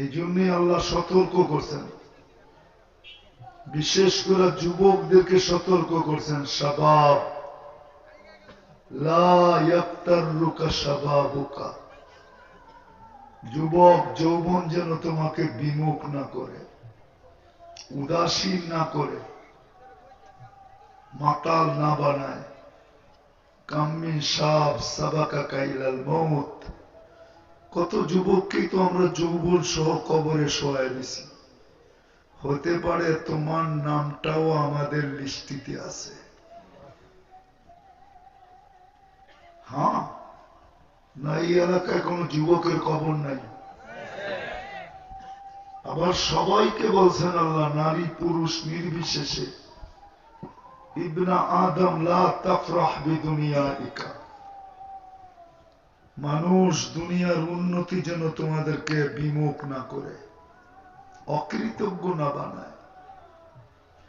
এই জন্যই আল্লাহ সতর্ক করছেন। বিশেষ করে যুবকদেরকে সতর্ক করছেন সবাব যুবক যৌবন যেন তোমাকে বিমুখ না করে, উদাসীন না করে, মাতাল না বানায়। কাম্মিন সাপ সাবাকা কাইলাল মৌত কত যুবককেই তো আমরা যৌবন সহ কবরে শোয়াই দিছি। হতে পারে তোমার নামটাও আমাদের লিস্টিতে আছে। হ্যাঁ না এই এলাকায় কোন যুবকের কবর নাই। আবার সবাইকে বলছেন আল্লাহ, নারী পুরুষ নির্বিশেষে। ইবনা আদম, লা তাফরাহ বিদুনিয়া ইকা মানুষ দুনিয়ার উন্নতি যেন তোমাদেরকে বিমুখ না করে, অকৃতজ্ঞ না বানায়।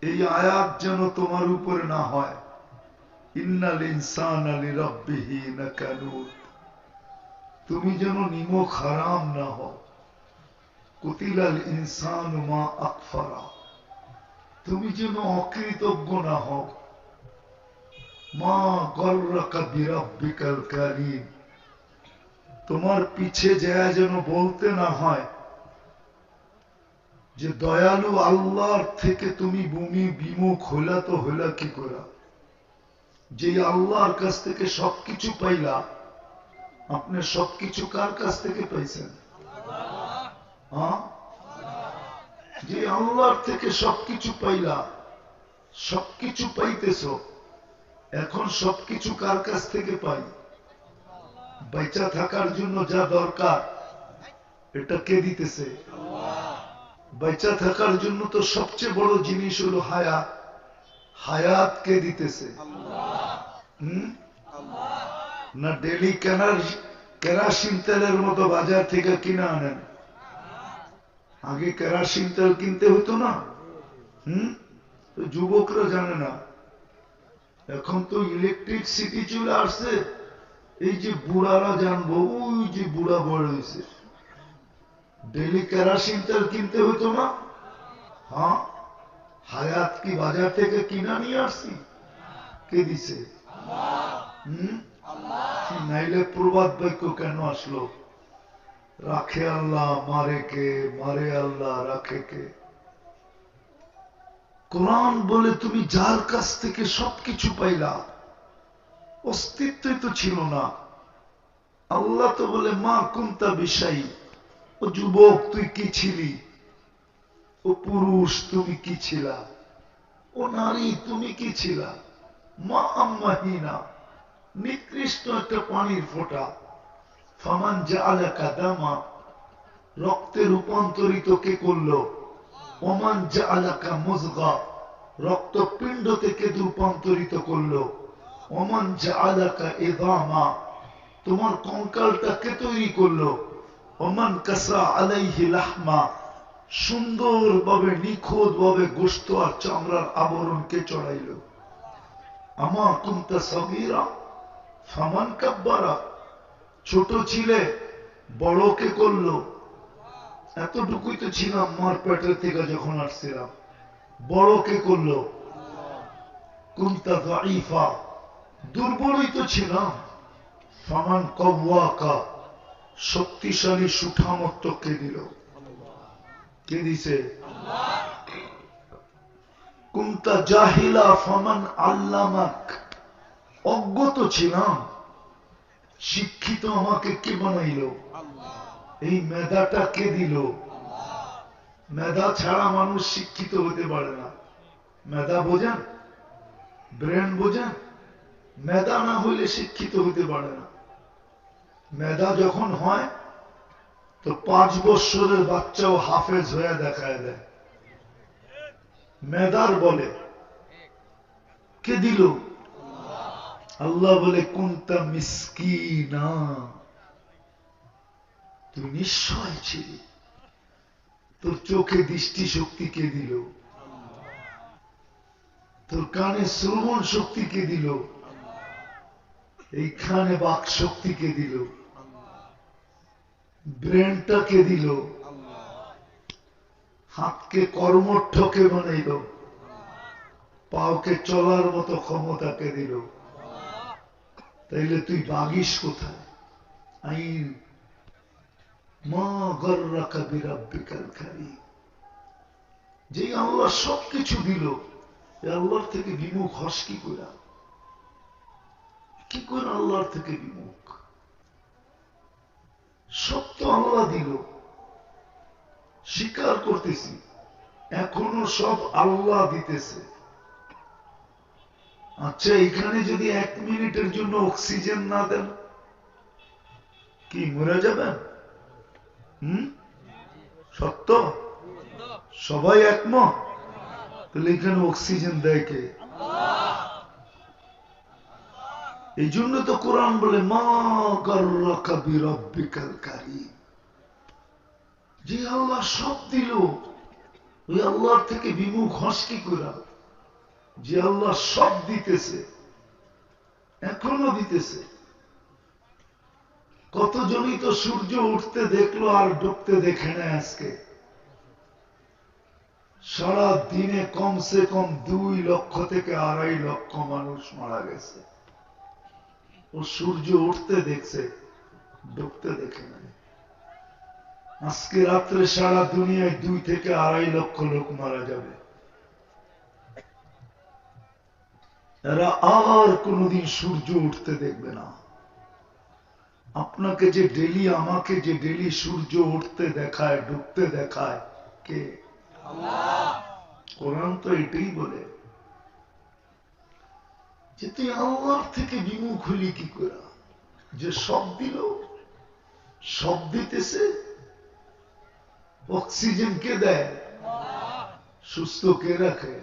এই আয়াত যেন তোমার উপরে না হয়। ইন্নাল ইনসান আলী রব্বিহি না তুমি যেন নিমক হারাম না হও। কুতিলাল ইনসান মা আকফারা। তুমি যেন অকৃতজ্ঞ না হও। মা গর্রকা বিরব্বিকাল কারিম। তোমার পিছে যায় যেন বলতে না হয় যে দয়ালু আল্লাহর থেকে তুমি ভূমি বিমুখ হইলা তো হইলা কি করা? যে আল্লাহর কাছ থেকে সবকিছু পাইলা, আপনি সবকিছু কার কাছ থেকে পাইছেন? হ্যাঁ? যে আল্লাহর থেকে সবকিছু পাইলা, সবকিছু পাইতেছ, এখন সবকিছু কার কাছ থেকে পাই? বেচা থাকার জন্য যা দরকার, এটা কে দিতেছে? বেচা থাকার জন্য তো সবচেয়ে বড় জিনিস হলো হায়াত। হায়াত কে দিতেছে? না ডেলি কেনার, কেরাসিন তেলের মতো বাজার থেকে কিনে আনেন। আগে কেরাসিন তেল কিনতে হতো না। হম? যুবকরা জানে না। এখন তো ইলেকট্রিক সিটি চলে আসছে। এই যে বুড়ারা জানব, ওই যে বুড়া বড় হয়েছে। ডেলি কেরাসিন তেল কিনতে হতো না? হ্যাঁ? হায়াত কি বাজার থেকে কিনা নিয়ে আসছি? কে দিছে? নাইলে প্রবাদ বাক্য কেন আসলো? রাখে আল্লাহ, মারে কে? মারে আল্লাহ, রাখে কে? কোরআন বলে তুমি যার কাছ থেকে সবকিছু পাইলা অস্তিত্বই তো ছিল না। আল্লাহ তো বলে, মা কুন্তা বিষাই ও যুবক, তুই কি ছিলি? ও পুরুষ, তুমি কি ছিলা? ও নারী, তুমি কি ছিলা? মা আম্মাহিনা, নিকৃষ্ট একটা পানির ফোঁটা। ফামান যা আলাকা দামা, রক্তে রূপান্তরিত কে করল? ওমান যা আলাকা মজগা রক্তপিণ্ড থেকে রূপান্তরিত করল? এদামা তোমার কঙ্কালটা কে তৈরি করল। ওমান কাসা আলাইহি লাহমা নিখুঁত ভাবে গোস্ত আর চামড়ার আবরণকে চড়াইল। আমা কুমতা সগীরা, ফামান কাব্বারা, ছোট ছিলে, বড়কে করল। এতটুকুই তো ছিলাম মার পেটের থেকে যখন আসছিলাম। বড়কে করল। কুমতা দাইফা দুর্বলই তো ছিলাম। ফামান কব্বাকা শক্তিশালী সুঠামত্ব কে দিল? কে দিছে? কুমতা জাহিলা ফামান আল্লামাক। অজ্ঞত ছিলাম, শিক্ষিত আমাকে কে বানাইল? এই মেধাটা কে দিল? মেধা ছাড়া মানুষ শিক্ষিত হতে পারে না। মেধা বোঝেন, ব্রেন বোঝেন মেধা না হইলে শিক্ষিত হতে পারে না। মেধা যখন হয়, তো পাঁচ বৎসরের বাচ্চাও হাফেজ হয়ে দেখায় দেয়। মেদার বলে, কে দিল? আল্লাহ বলে কোনটা মিসকি না তুই নিশ্চয় ছিলি। তোর চোখে দৃষ্টি শক্তি কে দিল? তোর কানে শ্রবণ শক্তি কে দিল? এইখানে বাক শক্তি কে দিল। ব্রেনটা কে দিল। হাতকে কর্মঠকে বানাইল। পাওকে চলার মতো ক্ষমতাকে দিল। তাইলে তুই বাগিস কোথায়? আইন। মা গর্রাকা বিরাব্বিকাল খারি যে আল্লাহ সব কিছু দিল আল্লাহর থেকে বিমুখ হস কি করে? করে, আল্লাহর থেকে বিমুখ। তো আল্লাহ দিল। স্বীকার করতেছি, এখনও সব আল্লাহ দিতেছে। আচ্ছা এখানে যদি এক মিনিটের জন্য অক্সিজেন না দেন, কি, মরে যাবেন? হম? সত্য? সবাই একমত? তাহলে এখানে অক্সিজেন দেয় কে? এই জন্য তো কোরআন বলে যে আল্লাহ সব দিল, ওই আল্লাহর থেকে বিমুখ হস কি করা? যে আল্লাহ সব দিতেছে, এখনও দিতেছে। কতজনই তো সূর্য উঠতে দেখল আর ডুবতে দেখে নেয় আজকে। সারা দিনে কমসে কম দুই লক্ষ থেকে আড়াই লক্ষ মানুষ মারা গেছে। ও সূর্য উঠতে দেখছে, ডুবতে দেখে নেয় আজকে রাত্রে সারা দুনিয়ায় দুই থেকে আড়াই লক্ষ লোক মারা যাবে। এরা আর কোনদিন সূর্য উঠতে দেখবে না। আপনাকে যে ডেলি, আমাকে যে ডেলি সূর্য উঠতে দেখায়, ডুবতে দেখায় কে? কোরআন তো এটাই বলে। যে তুই আল্লাহর থেকে বিমুখ হলি কি করে? যে সব দিল, সব দিতেছে অক্সিজেন কে দেয়? সুস্থ কে রাখে।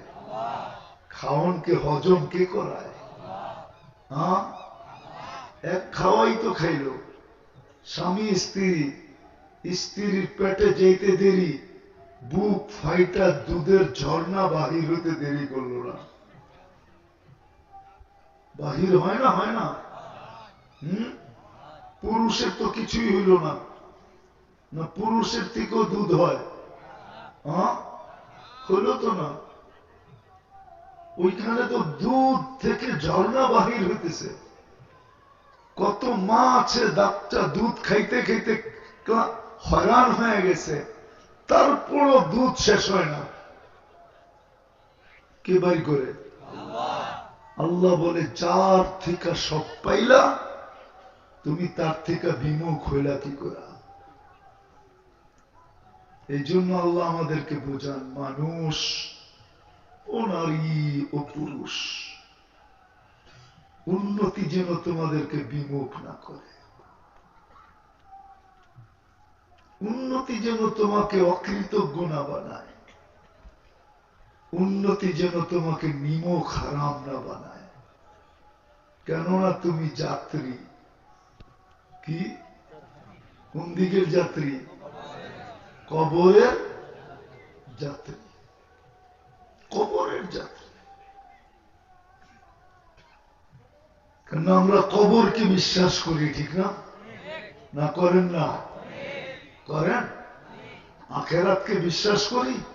খাওয়ান কে হজম কে করায়। হ্যাঁ? এক খাওয়াই তো খাইল। স্বামী, স্ত্রী, স্ত্রীর পেটে যেতে দেরি, বুক ফাইটা দুধের ঝর্ণা বাহির হতে দেরি করল না। বাহির হয় না হয় না। হম? পুরুষের তো কিছুই হইল না। না, পুরুষের থেকেও দুধ হয়। হলো তো না। ওইখানে তো দুধ থেকে ঝর্ণা বাহির হইতেছে। কত মা আছে, বাচ্চা দুধ খাইতে খাইতে হয়রান হয়ে গেছে। তারপরও দুধ শেষ হয় না। কে বাড়ি করে? আল্লাহ বলে যার থেকে সব পাইলা, তুমি তার থেকে বিমুখ হইলা কি করা এই জন্য আল্লাহ আমাদেরকে বোঝান, মানুষ ও নারী ও পুরুষ, উন্নতি যেন তোমাদেরকে বিমুখ না করে। উন্নতি যেন তোমাকে অকৃতজ্ঞ না বানায়। উন্নতি যেন তোমাকে নিমক হারাম না বানায়। কেননা তুমি যাত্রী। কি? কোন দিকের যাত্রী? কবরের যাত্রী। কবরের যাত্রী। কেন আমরা কবরকে বিশ্বাস করি, ঠিক না? না করেন না? করেন? আখেরাতকে বিশ্বাস করি?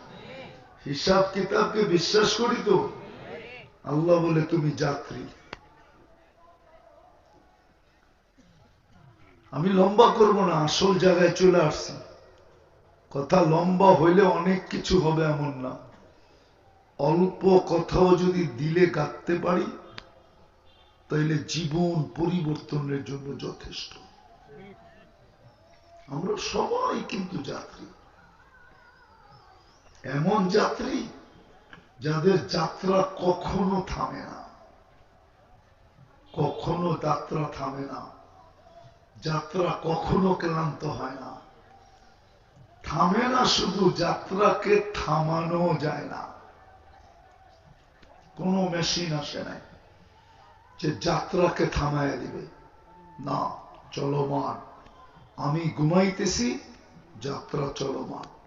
হিসাব কিতাবকে বিশ্বাস করি তো? আল্লাহ বলে, তুমি যাত্রী। আমি লম্বা করব না, আসল জায়গায় চলে আসছি। কথা লম্বা হইলে অনেক কিছু হবে এমন না। অল্প কথাও যদি দিলে কাটতে পারি, তাইলে জীবন পরিবর্তনের জন্য যথেষ্ট। আমরা সবাই কিন্তু যাত্রী। এমন যাত্রী যাদের যাত্রা কখনো থামে না। কখনো যাত্রা থামে না। যাত্রা কখনো ক্লান্ত হয় না। থামে না শুধু, যাত্রাকে থামানো যায় না। কোন মেশিন আসে নাই যে যাত্রাকে থামায় দিবে। না, চলমান। আমি ঘুমাইতেছি, যাত্রা চলমান।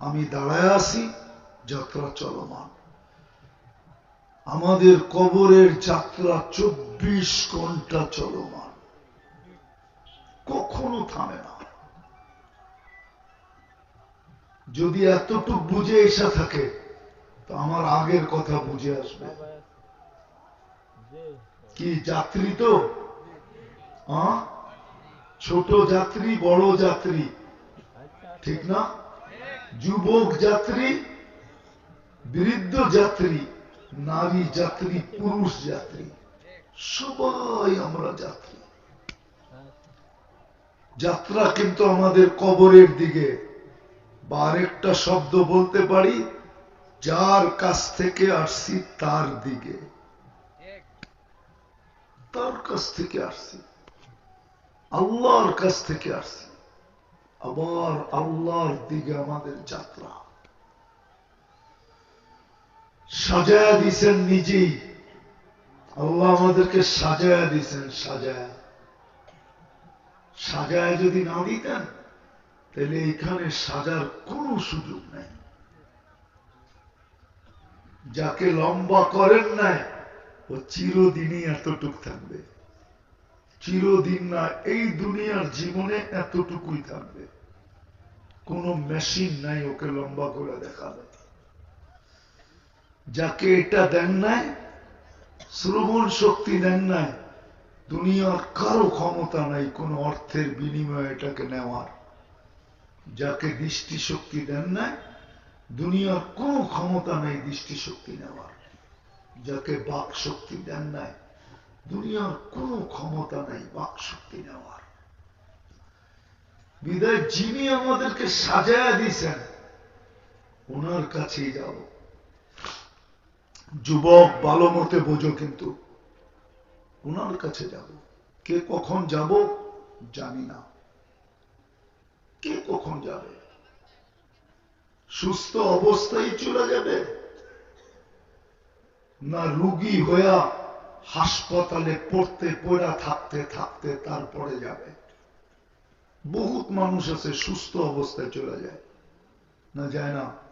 আমি দাঁড়ায় আছি, যাত্রা চলমান। আমাদের কবরের যাত্রা চব্বিশ ঘণ্টা চলমান। কখনো থামে না। যদি এতটুক বুঝে এসে থাকে, তো আমার আগের কথা বুঝে আসবে। কি, যাত্রী তো? ছোট যাত্রী, বড় যাত্রী। ঠিক না? যুবক যাত্রী, বৃদ্ধ যাত্রী, নারী যাত্রী, পুরুষ যাত্রী, সবাই আমরা যাত্রী। যাত্রা কিন্তু আমাদের কবরের দিকে। বা আরেকটা শব্দ বলতে পারি, যার কাছ থেকে আসছি তার দিকে। তার কাছ থেকে আসছি। আল্লাহর কাছ থেকে আসছি। আবার আল্লাহর দিকে আমাদের যাত্রা। সাজায়া দিছেন নিজেই। আল্লাহ আমাদেরকে সাজায়া দিছেন সাজায়া সাজায় যদি না দিতেন, তাহলে এখানে সাজার কোনো সুযোগ নাই। যাকে লম্বা করেন নাই, ও চিরদিনই এতটুক থাকবে। চিরদিন না, এই দুনিয়ার জীবনে এতটুকুই থাকবে। কোনো মেশিন নাই ওকে লম্বা করে দেখাবে। যাকে এটা দেন নাই, শ্রবণ শক্তি দেন নাই, দুনিয়ার কারও ক্ষমতা নাই, কোন অর্থের বিনিময়ে এটাকে নেওয়ার। যাকে দৃষ্টিশক্তি দেন নাই, দুনিয়ার কোনো ক্ষমতা নাই দৃষ্টিশক্তি নেওয়ার। যাকে বাক শক্তি দেন নাই দুনিয়ার কোনো ক্ষমতা নাই বাক শক্তি নেওয়ার বিদায় যিনি আমাদেরকে সাজায়া দিয়েছেন, ওনার কাছেই যাব। যুবক ভালো মতে বোঝো কিন্তু ওনার কাছে যাব। কে কখন যাব জানি না। কে কখন যাবে? সুস্থ অবস্থায় চলে যাবে? না রুগী হইয়া হাসপাতালে পড়তে, পড়া, থাকতে থাকতে তারপরে যাবে। বহুত মানুষ আছে, সুস্থ অবস্থায় চলে যায়। না যায় না?